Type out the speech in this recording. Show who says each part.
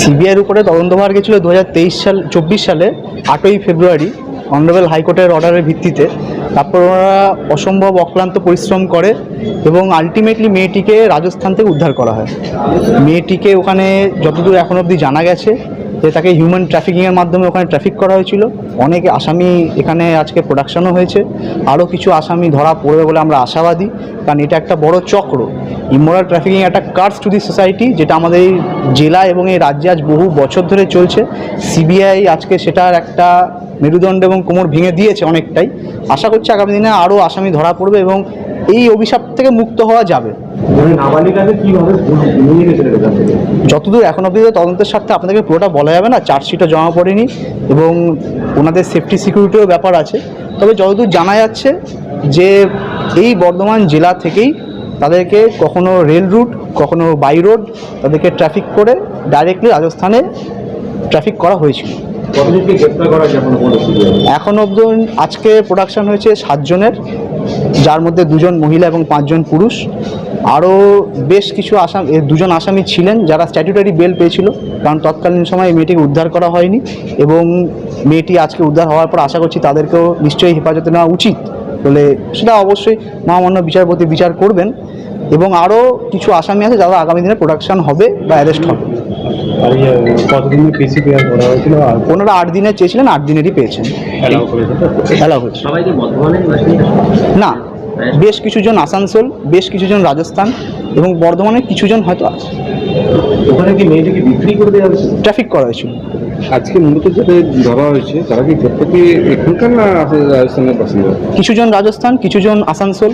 Speaker 1: সিবিআইয়ের উপরে তদন্তভার গেছিল দু হাজার তেইশ সাল, চব্বিশ সালে, আটই ফেব্রুয়ারি, অনারেবল হাইকোর্টের অর্ডারের ভিত্তিতে। তারপর ওরা অসম্ভব অক্লান্ত পরিশ্রম করে এবং আলটিমেটলি মেয়েটিকে রাজস্থান থেকে উদ্ধার করা হয়। মেয়েটিকে ওখানে যতদূর এখন অবধি জানা গেছে যে তাকে হিউম্যান ট্রাফিকিংয়ের মাধ্যমে ওখানে ট্রাফিক করা হয়েছিল। অনেক আসামি এখানে আজকে প্রোডাকশনও হয়েছে। আরও কিছু আসামি ধরা পড়বে বলে আমরা আশাবাদী। কারণ এটা একটা বড় চক্র। ইমোরাল ট্রাফিকিং একটা কার্স টু দি সোসাইটি যেটা আমাদের এই জেলা এবং এই রাজ্যে আজ বহু বছর ধরে চলছে। সিবিআই আজকে সেটার একটা মেরুদণ্ড এবং কোমর ভেঙে দিয়েছে অনেকটাই। আশা করছি আগামী দিনে আরও আসামি ধরা পড়বে এবং এই অভিশাপ থেকে মুক্ত হওয়া যাবে।
Speaker 2: নাবালিকাকে
Speaker 1: যতদূর এখন অবধি তদন্তের স্বার্থে আপনাদেরকে পুরোটা বলা যাবে না চার্জশিটও জমা পড়েনি এবং ওনাদের সেফটি সিকিউরিটিও ব্যাপার আছে। তবে যতদূর জানা যাচ্ছে যে এই বর্ধমান জেলা থেকেই তাদেরকে কখনো রেল রুট কখনো বাই রোড তাদেরকে ট্রাফিক করে ডাইরেক্টলি রাজস্থানে ট্রাফিক করা হয়েছিল। এখনও অবধি আজকে প্রোডাকশন হয়েছে সাতজনের যার মধ্যে দুজন মহিলা এবং পাঁচজন পুরুষ। আরও বেশ কিছু আসাম দুজন আসামি ছিলেন যারা স্ট্যাটুটারি বেল পেয়েছিল কারণ তৎকালীন সময় এই মেয়েটিকে উদ্ধার করা হয়নি এবং মেয়েটি আজকে উদ্ধার হওয়ার পর আশা করছি তাদেরকেও নিশ্চয়ই হেফাজতে নেওয়া উচিত বলে সেটা অবশ্যই মহামান্য বিচারপতি বিচার করবেন এবং আরও কিছু আসামি আছে যারা আগামী দিনে প্রোডাকশন হবে বা অ্যারেস্ট হবে।
Speaker 2: আর ইয়ে,
Speaker 1: ওনারা আট দিনের চেয়েছিলেন আট দিনেরই পেয়েছেন। না বেশ কিছুজন আসানসোল বেশ কিছুজন রাজস্থান এবং বর্ধমানের কিছুজন হয়তো আছে।
Speaker 2: ওখানে কি মেয়েটিকে বিক্রি করে দেওয়া হয়েছে?
Speaker 1: ট্রাফিক করা হয়েছিল।
Speaker 3: আজকে মূলত যাদের ধরা হয়েছে তারা কি প্রত্যেকে এখানকার না রাজস্থানের বাসিন্দা
Speaker 1: কিছুজন রাজস্থান কিছুজন আসানসোল